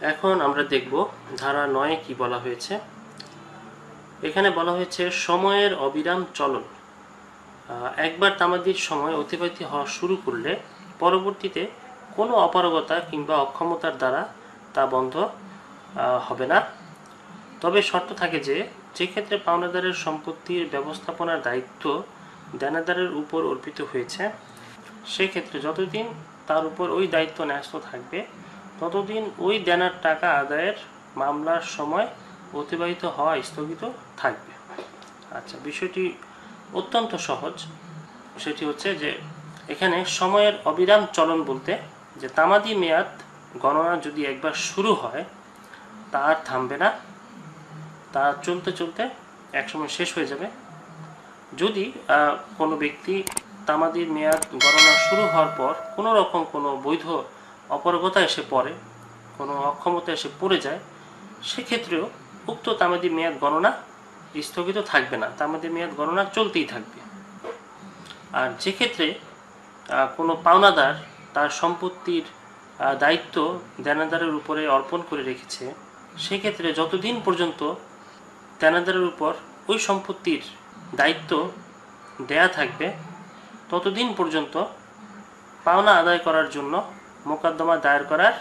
এখন আমরা দেখব ধারা নয়ে কি বলা হয়েছে। এখানে বলা হয়েছে, সময়ের অবিরাম চলন। একবার তামাদির সময় অতিবাহিত হওয়া শুরু করলে পরবর্তীতে কোনো অপারগতা কিংবা অক্ষমতার দ্বারা তা বন্ধ হবে না। তবে শর্ত থাকে যে যে ক্ষেত্রে পাওনাদারের সম্পত্তির ব্যবস্থাপনার দায়িত্ব দেনাদারের উপর অর্পিত হয়েছে, সেক্ষেত্রে যতদিন তার উপর ওই দায়িত্ব ন্যস্ত থাকবে ততদিন ওই দেনার টাকা আদায়ের মামলার সময় অতিবাহিত হওয়া স্থগিত থাকবে। আচ্ছা বিষয়টি অত্যন্ত সহজ। সেটি হচ্ছে যে, এখানে সময়ের অবিরাম চলন বলতে যে তামাদি মেয়াদ গণনা যদি একবার শুরু হয়, তা আর থামবে না। তা চলতে চলতে একসময় শেষ হয়ে যাবে। যদি কোনো ব্যক্তি তামাদির মেয়াদ গণনা শুরু হওয়ার পর কোনো রকম কোনো বৈধ অপারগতা এসে পড়ে, কোনো অক্ষমতা এসে পড়ে যায়, সেক্ষেত্রেও উক্ত তামাদি মেয়াদ গণনা স্থগিত থাকবে না। তামাদি মেয়াদ গণনা চলতেই থাকবে। আর যে ক্ষেত্রে কোনো পাওনাদার তার সম্পত্তির দায়িত্ব দেনাদারের উপরে অর্পণ করে রেখেছে, সেক্ষেত্রে যতদিন পর্যন্ত দেনাদারের উপর ওই সম্পত্তির দায়িত্ব দেয়া থাকবে, ততদিন পর্যন্ত পাওনা আদায় করার জন্য মোকদ্দমা দায়ের করার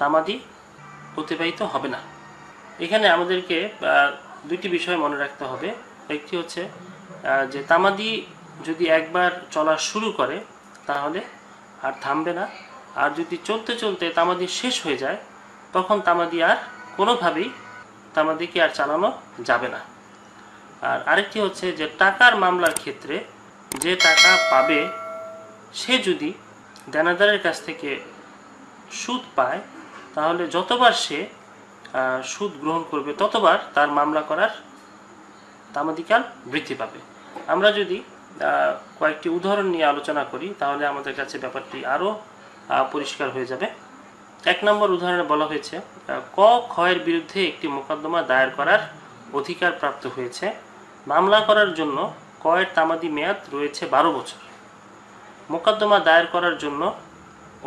তামাদি অতিবাহিত হবে না। এখানে আমাদেরকে দুইটি বিষয় মনে রাখতে হবে। একটি হচ্ছে যে তামাদি যদি একবার চলা শুরু করে, তাহলে আর থামবে না। আর যদি চলতে চলতে তামাদি শেষ হয়ে যায়, তখন তামাদি আর কোনোভাবেই তামাদিকে আর চালানো যাবে না। আর আরেকটি হচ্ছে যে, টাকার মামলার ক্ষেত্রে যে টাকা পাবে, সে যদি দেনাদারের কাছ থেকে সুদ পায়, তাহলে যতবার সে সুদ গ্রহণ করবে, ততবার তার মামলা করার তামাদিকাল বৃদ্ধি পাবে। আমরা যদি কয়েকটি উদাহরণ নিয়ে আলোচনা করি, তাহলে আমাদের কাছে ব্যাপারটি আরও পরিষ্কার হয়ে যাবে। এক নম্বর উদাহরণে বলা হয়েছে ক ক্ষয়ের বিরুদ্ধে একটি মোকদ্দমা দায়ের করার অধিকার প্রাপ্ত হয়েছে। মামলা করার জন্য কয়ের তামাদি মেয়াদ রয়েছে বারো বছর। মোকদ্দমা দায়ের করার জন্য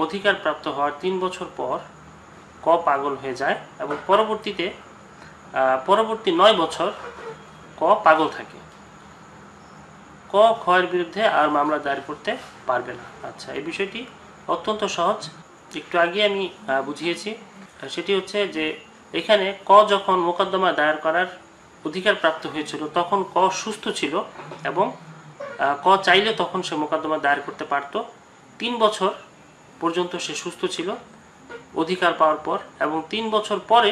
অধিকার প্রাপ্ত হওয়ার তিন বছর পর ক পাগল হয়ে যায় এবং পরবর্তীতে পরবর্তী নয় বছর ক পাগল থাকে। ক ক্ষয়ের বিরুদ্ধে আর মামলা দায়ের করতে পারবে না। আচ্ছা এই বিষয়টি অত্যন্ত সহজ। একটু আগে আমি বুঝিয়েছি। সেটি হচ্ছে যে, এখানে ক যখন মোকদ্দমা দায়ের করার অধিকার প্রাপ্ত হয়েছিল, তখন ক সুস্থ ছিল এবং ক চাইলে তখন সে মোকদ্দমা দায়ের করতে পারত। তিন বছর পর্যন্ত সে সুস্থ ছিল, অধিকার পাওয়ার পর এবং তিন বছর পরে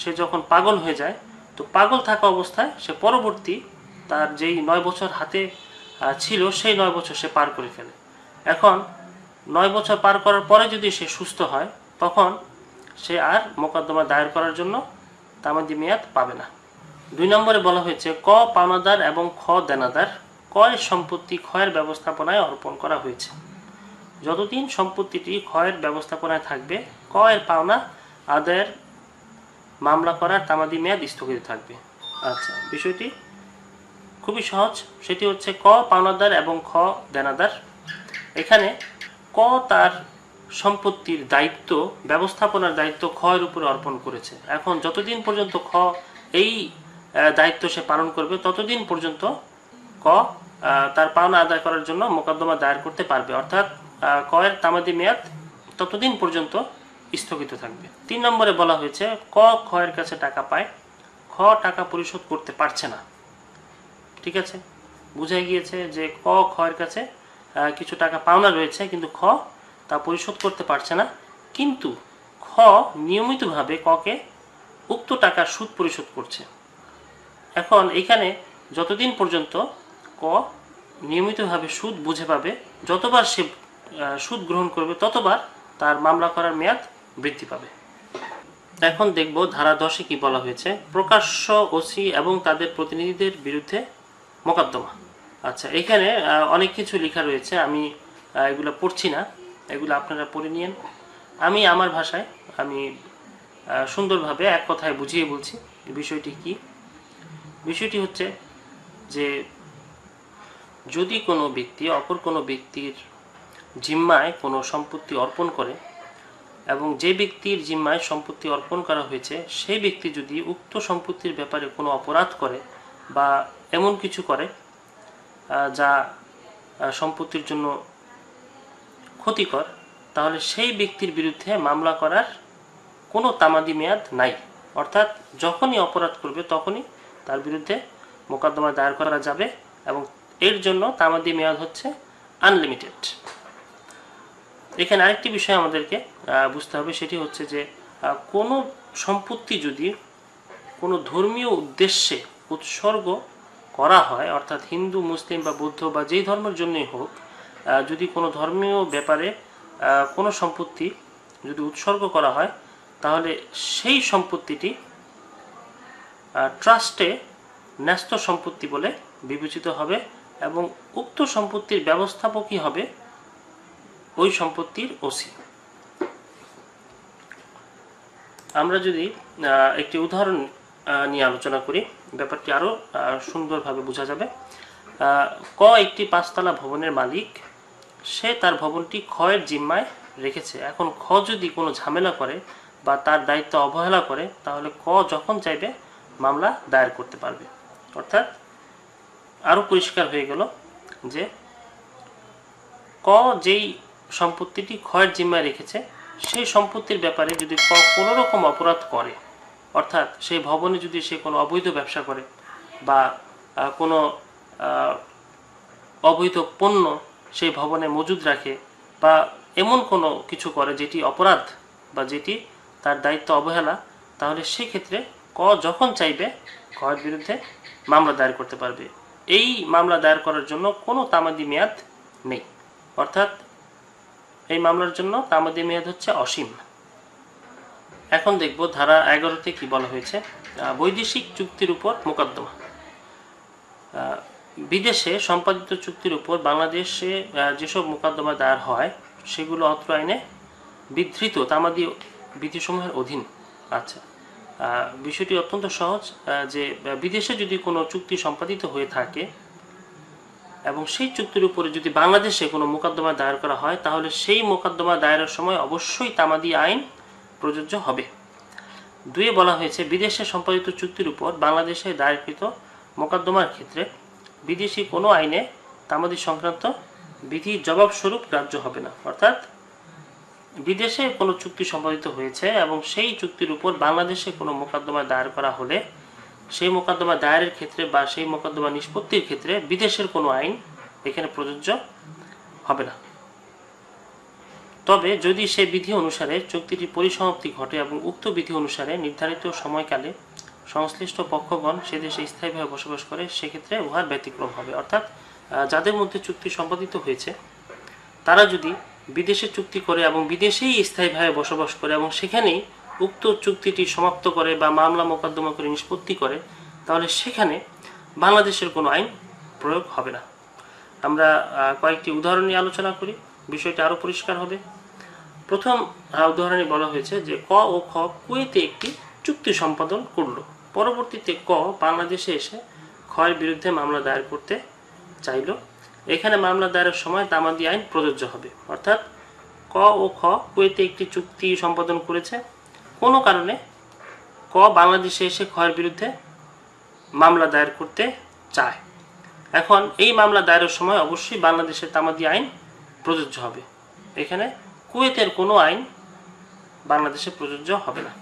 সে যখন পাগল হয়ে যায়, তো পাগল থাকা অবস্থায় সে পরবর্তী তার যেই নয় বছর হাতে ছিল, সেই নয় বছর সে পার করে ফেলে। এখন নয় বছর পার করার পরে যদি সে সুস্থ হয়, তখন সে আর মোকদ্দমা দায়ের করার জন্য তামাদি মেয়াদ পাবে না। দুই নম্বরে বলা হয়েছে, ক পাওনাদার এবং খ দেনাদার। কয়ের সম্পত্তি ক্ষয়ের ব্যবস্থাপনায় অর্পণ করা হয়েছে। যতদিন সম্পত্তিটি ক্ষয়ের ব্যবস্থাপনায় থাকবে ক এর পাওনা আদায়ের মামলা করার তামাদি মেয়াদ স্থগিত থাকবে। আচ্ছা বিষয়টি খুবই সহজ। সেটি হচ্ছে ক পাওনাদার এবং খ দেনাদার। এখানে ক তার সম্পত্তির দায়িত্ব, ব্যবস্থাপনার দায়িত্ব ক্ষয়ের উপরে অর্পণ করেছে। এখন যতদিন পর্যন্ত খ এই দায়িত্ব সে পালন করবে, ততদিন পর্যন্ত ক তার পাওনা আদায় করার জন্য মোকদ্দমা দায়ের করতে পারবে। অর্থাৎ কয়ের তামাদি মেয়াদ ততদিন পর্যন্ত স্থগিত থাকবে। তিন নম্বরে বলা হয়েছে, ক ক্ষয়ের কাছে টাকা পায়, খ টাকা পরিশোধ করতে পারছে না। ঠিক আছে? বুঝাই গিয়েছে যে ক ক্ষয়ের কাছে কিছু টাকা পাওনা রয়েছে, কিন্তু খ তা পরিশোধ করতে পারছে না। কিন্তু খ নিয়মিতভাবে ককে উক্ত টাকার সুদ পরিশোধ করছে। এখন এখানে যতদিন পর্যন্ত ক, নিয়মিতভাবে সুদ বুঝে পাবে। যতবার সে সুদ গ্রহণ করবে, ততবার তার মামলা করার মেয়াদ বৃদ্ধি পাবে। এখন দেখব ধারা দশে কি বলা হয়েছে। প্রকাশ্য ওসি এবং তাদের প্রতিনিধিদের বিরুদ্ধে মোকদ্দমা। আচ্ছা এখানে অনেক কিছু লেখা রয়েছে। আমি এগুলো পড়ছি না। এগুলো আপনারা পড়ে নিন আমি আমার ভাষায়, আমি সুন্দরভাবে এক কথায় বুঝিয়ে বলছি বিষয়টি কি। বিষয়টি হচ্ছে যে যদি কোনো ব্যক্তি, অপর কোনো ব্যক্তির জিম্মায় কোনো সম্পত্তি অর্পণ করে এবং যে ব্যক্তির জিম্মায় সম্পত্তি অর্পণ করা হয়েছে সেই ব্যক্তি যদি উক্ত সম্পত্তির ব্যাপারে কোনো অপরাধ করে বা এমন কিছু করে যা সম্পত্তির জন্য ক্ষতিকর, তাহলে সেই ব্যক্তির বিরুদ্ধে মামলা করার কোনো তামাদি মেয়াদ নাই। অর্থাৎ যখনই অপরাধ করবে, তখনই তার বিরুদ্ধে মোকদ্দমা দায়ের করা যাবে এবং এর জন্য তামাদি মেয়াদ হচ্ছে আনলিমিটেড এখানে আরেকটি বিষয় আমাদেরকে বুঝতে হবে, সেটি হচ্ছে যে কোনো সম্পত্তি যদি কোনো ধর্মীয় উদ্দেশ্যে উৎসর্গ করা হয়, অর্থাৎ হিন্দু, মুসলিম বা বৌদ্ধ বা যেই ধর্মের জন্যই হোক যদি কোনো ধর্মীয় ব্যাপারে কোনো সম্পত্তি যদি উৎসর্গ করা হয়, তাহলে সেই সম্পত্তিটি ট্রাস্টে ন্যস্ত সম্পত্তি বলে বিবেচিত হবে। এবং উক্ত সম্পত্তির ব্যবস্থাপকই হবে ওই সম্পত্তির ওসি। আমরা যদি একটি উদাহরণ নিয়ে আলোচনা করি, ব্যাপারটি আরও সুন্দরভাবে বোঝা যাবে। ক একটি পাঁচতলা ভবনের মালিক, সে তার ভবনটি ক্ষয়ের জিম্মায় রেখেছে। এখন খ যদি কোনো ঝামেলা করে বা তার দায়িত্ব অবহেলা করে, তাহলে ক যখন চাইবে মামলা দায়ের করতে পারবে। অর্থাৎ আরও পরিষ্কার হয়ে গেল যে ক যেই সম্পত্তিটি ক্ষয়ের জিম্মায় রেখেছে, সেই সম্পত্তির ব্যাপারে যদি ক কোনো রকম অপরাধ করে, অর্থাৎ সেই ভবনে যদি সে কোনো অবৈধ ব্যবসা করে বা কোনো অবৈধ পণ্য সেই ভবনে মজুদ রাখে বা এমন কোনো কিছু করে যেটি অপরাধ বা যেটি তার দায়িত্ব অবহেলা, তাহলে সেক্ষেত্রে ক যখন চাইবে কয়ের বিরুদ্ধে মামলা দায়ের করতে পারবে। এই মামলা দায়ের করার জন্য কোনো তামাদি মেয়াদ নেই। অর্থাৎ এই মামলার জন্য তামাদি মেয়াদ হচ্ছে অসীম। এখন দেখব ধারা এগারোতে কি বলা হয়েছে। বৈদেশিক চুক্তির উপর মোকদ্দমা। বিদেশে সম্পাদিত চুক্তির উপর বাংলাদেশে যেসব মোকদ্দমা দায়ের হয়, সেগুলো অত্র আইনে বিধৃত তামাদি বিধিসমূহের অধীন আচ্ছা বিষয়টি অত্যন্ত সহজ যে বিদেশে যদি কোনো চুক্তি সম্পাদিত হয়ে থাকে এবং সেই চুক্তির উপরে যদি বাংলাদেশে কোনো মোকদ্দমা দায়ের করা হয়, তাহলে সেই মোকদ্দমা দায়েরের সময় অবশ্যই তামাদি আইন প্রযোজ্য হবে। দুয়ে বলা হয়েছে, বিদেশে সম্পাদিত চুক্তির উপর বাংলাদেশে দায়েরকৃত মোকদ্দমার ক্ষেত্রে বিদেশি কোনো আইনে তামাদি সংক্রান্ত বিধি জবাবস্বরূপ গ্রাহ্য হবে না। অর্থাৎ বিদেশে কোনো চুক্তি সম্পাদিত হয়েছে এবং সেই চুক্তির উপর বাংলাদেশে কোনো মোকদ্দমা দায়ের করা হলে সেই মোকদ্দমা দায়েরের ক্ষেত্রে বা সেই মোকদ্দমা নিষ্পত্তির ক্ষেত্রে বিদেশের কোনো আইন এখানে প্রযোজ্য হবে না। তবে যদি সে বিধি অনুসারে চুক্তিটি পরিসমাপ্তি ঘটে এবং উক্ত বিধি অনুসারে নির্ধারিত সময়কালে সংশ্লিষ্ট পক্ষগণ সে দেশে স্থায়ীভাবে বসবাস করে, সেক্ষেত্রে উহার ব্যতিক্রম হবে। অর্থাৎ যাদের মধ্যে চুক্তি সম্পাদিত হয়েছে, তারা যদি বিদেশে চুক্তি করে এবং বিদেশেই স্থায়ীভাবে বসবাস করে এবং সেখানেই উক্ত চুক্তিটি সমাপ্ত করে বা মামলা মোকদ্দমা করে নিষ্পত্তি করে, তাহলে সেখানে বাংলাদেশের কোনো আইন প্রয়োগ হবে না। আমরা কয়েকটি উদাহরণ নিয়ে আলোচনা করি। বিষয়টি আরও পরিষ্কার হবে। প্রথম উদাহরণে বলা হয়েছে যে ক ও খ কুয়েতে একটি চুক্তি সম্পাদন করল। পরবর্তীতে ক বাংলাদেশে এসে খয়ের বিরুদ্ধে মামলা দায়ের করতে চাইল। এখানে মামলা দায়েরের সময় তামাদি আইন প্রযোজ্য হবে। অর্থাৎ ক ও খ কুয়েতে একটি চুক্তি সম্পাদন করেছে। কোনো কারণে ক বাংলাদেশে এসে খয়ের বিরুদ্ধে মামলা দায়ের করতে চায়। এখন এই মামলা দায়েরের সময় অবশ্যই বাংলাদেশের তামাদি আইন প্রযোজ্য হবে। এখানে কুয়েতের কোনো আইন বাংলাদেশে প্রযোজ্য হবে না।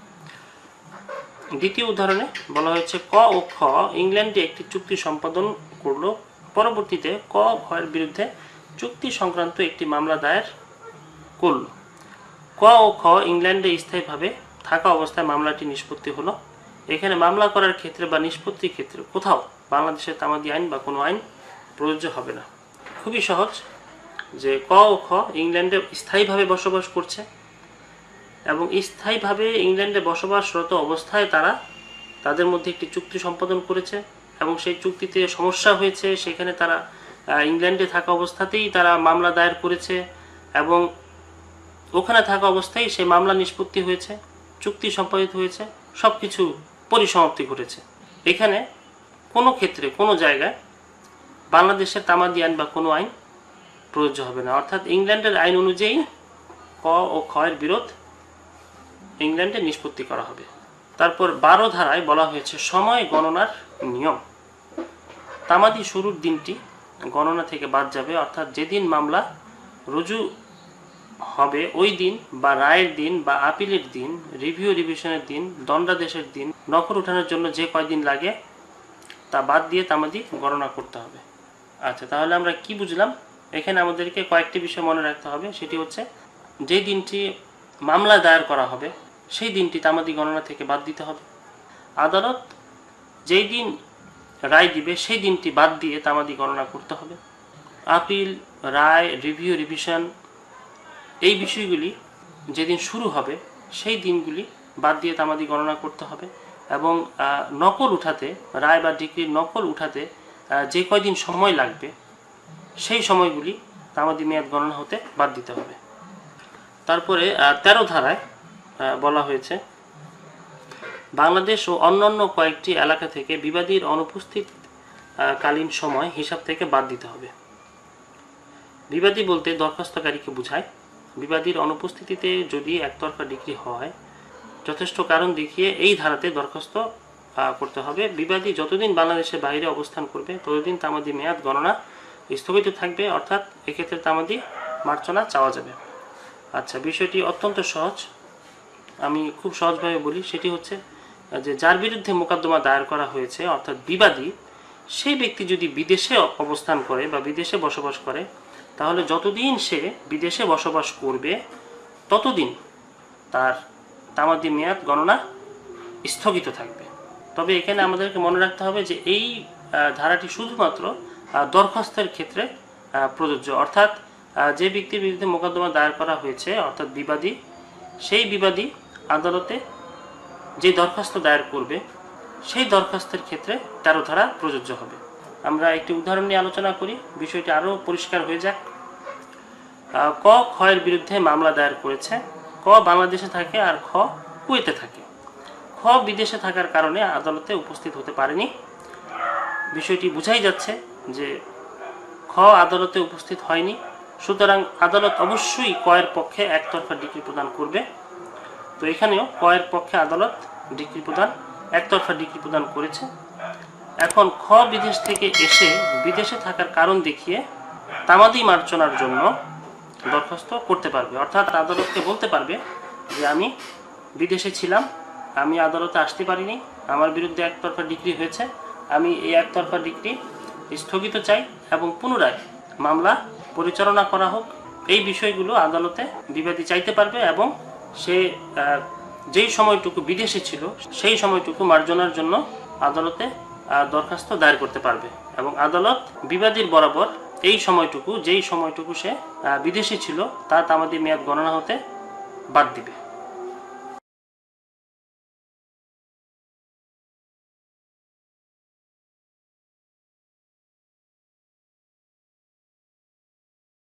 দ্বিতীয় উদাহরণে বলা হয়েছে ক ও খ ইংল্যান্ডে একটি চুক্তি সম্পাদন করল পরবর্তীতে ক খয়ের বিরুদ্ধে চুক্তি সংক্রান্ত একটি মামলা দায়ের করল। ক ও খ ইংল্যান্ডে স্থায়ীভাবে থাকা অবস্থায় মামলাটি নিষ্পত্তি হলো। এখানে মামলা করার ক্ষেত্রে বা নিষ্পত্তির ক্ষেত্রে কোথাও বাংলাদেশের তামাদি আইন বা কোনো আইন প্রযোজ্য হবে না। খুবই সহজ যে ক ও খ ইংল্যান্ডে স্থায়ীভাবে বসবাস করছে এবং স্থায়ীভাবে ইংল্যান্ডে বসবাসরত অবস্থায় তারা তাদের মধ্যে একটি চুক্তি সম্পাদন করেছে। এবং সেই চুক্তিতে সমস্যা হয়েছে, সেখানে তারা ইংল্যান্ডে থাকা অবস্থাতেই তারা মামলা দায়ের করেছে এবং ওখানে থাকা অবস্থায় সেই মামলা নিষ্পত্তি হয়েছে, চুক্তি সম্পাদিত হয়েছে সব কিছু পরিসমাপ্তি ঘটেছে। এখানে কোনো ক্ষেত্রে, কোনো জায়গায় বাংলাদেশের তামাদি আইন বা কোনো আইন প্রযোজ্য হবে না। অর্থাৎ ইংল্যান্ডের আইন অনুযায়ী ক ও এর বিরোধ ইংল্যান্ডে নিষ্পত্তি করা হবে। তারপর বারো ধারায় বলা হয়েছে সময় গণনার নিয়ম। তামাদি শুরুর দিনটি গণনা থেকে বাদ যাবে, অর্থাৎ যেদিন মামলা রুজু হবে, ওই দিন বা রায়ের দিন বা আপিলের দিন, রিভিউ রিভিশনের দিন, দণ্ডাদেশের দিন নকল উঠানোর জন্য যে কয়দিন লাগে তা বাদ দিয়ে তামাদি গণনা করতে হবে। আচ্ছা তাহলে আমরা কি বুঝলাম? এখানে আমাদেরকে কয়েকটি বিষয় মনে রাখতে হবে, সেটি হচ্ছে যে দিনটি মামলা দায়ের করা হবে সেই দিনটি তামাদি গণনা থেকে বাদ দিতে হবে। আদালত যেই দিন রায় দিবে, সেই দিনটি বাদ দিয়ে তামাদি গণনা করতে হবে। আপিল, রায় রিভিউ রিভিশন এই বিষয়গুলি যেদিন শুরু হবে, সেই দিনগুলি বাদ দিয়ে তামাদি গণনা করতে হবে এবং নকল উঠাতে, রায় বা ডিগ্রির নকল উঠাতে যে কয়দিন সময় লাগবে, সেই সময়গুলি তামাদি মেয়াদ গণনা হতে বাদ দিতে হবে। তারপরে তেরো ধারায় বলা হয়েছে। বাংলাদেশ ও অন্যান্য কয়েকটি এলাকা থেকে বিবাদীর অনুপস্থিত কালীন সময় হিসাব থেকে বাদ দিতে হবে। বিবাদী বলতে দরখাস্তকারীকে বোঝায়, বিবাদীর অনুপস্থিতিতে যদি একতরফা ডিগ্রি হয়, যথেষ্ট কারণ দেখিয়ে এই ধারাতে দরখাস্ত করতে হবে। বিবাদী যতদিন বাংলাদেশের বাইরে অবস্থান করবে, ততদিন তামাদি মেয়াদ গণনা স্থগিত থাকবে, অর্থাৎ এক্ষেত্রে তামাদি মার্চনা চাওয়া যাবে। আচ্ছা বিষয়টি অত্যন্ত সহজ। আমি খুব সহজভাবে বলি, সেটি হচ্ছে, যে যার বিরুদ্ধে মোকদ্দমা দায়ের করা হয়েছে, অর্থাৎ বিবাদী, সেই ব্যক্তি যদি বিদেশে অবস্থান করে বা বিদেশে বসবাস করে, তাহলে যতদিন সে বিদেশে বসবাস করবে, ততদিন তার তামাদি মেয়াদ গণনা স্থগিত থাকবে। তবে এখানে আমাদেরকে মনে রাখতে হবে যে এই ধারাটি শুধুমাত্র দরখাস্তের ক্ষেত্রে প্রযোজ্য। অর্থাৎ যে ব্যক্তির বিরুদ্ধে মোকদ্দমা দায়ের করা হয়েছে, অর্থাৎ বিবাদী, সেই বিবাদী আদালতে যে দরখাস্ত দায়ের করবে, সেই দরখাস্তের ক্ষেত্রে তেরো ধারা প্রযোজ্য হবে। আমরা একটি উদাহরণ নিয়ে আলোচনা করি, বিষয়টি আরও পরিষ্কার হয়ে যাক। ক খয়ের বিরুদ্ধে মামলা দায়ের করেছে, ক বাংলাদেশে থাকে আর খ কুয়েতে থাকে। খ বিদেশে থাকার কারণে আদালতে উপস্থিত হতে পারেনি। বিষয়টি বোঝাই যাচ্ছে যে খ আদালতে উপস্থিত হয়নি, সুতরাং আদালত অবশ্যই কয়ের পক্ষে একতরফা ডিগ্রি প্রদান করবে। তো এখানেও কয়ের পক্ষে আদালত ডিগ্রি প্রদান, একতরফা ডিগ্রি প্রদান করেছে। এখন খ বিদেশ থেকে এসে বিদেশে থাকার কারণ দেখিয়ে তামাদি মার্জনার জন্য দরখাস্ত করতে পারবে। অর্থাৎ আদালতকে বলতে পারবে যে আমি বিদেশে ছিলাম, আমি আদালতে আসতে পারিনি, আমার বিরুদ্ধে একতরফা ডিগ্রি হয়েছে, আমি এই একতরফা ডিগ্রি স্থগিত চাই এবং পুনরায় মামলা পরিচালনা করা হোক। এই বিষয়গুলো আদালতে বিবাদী চাইতে পারবে এবং সে যেই সময়টুকু বিদেশে ছিল, সেই সময়টুকু মার্জনার জন্য আদালতে দরখাস্ত দায়ের করতে পারবে এবং আদালত বিবাদীর বরাবর এই সময়টুকু, যেই সময়টুকু সে বিদেশে ছিল, তা তামাদি মেয়াদ গণনা হতে বাদ দিবে।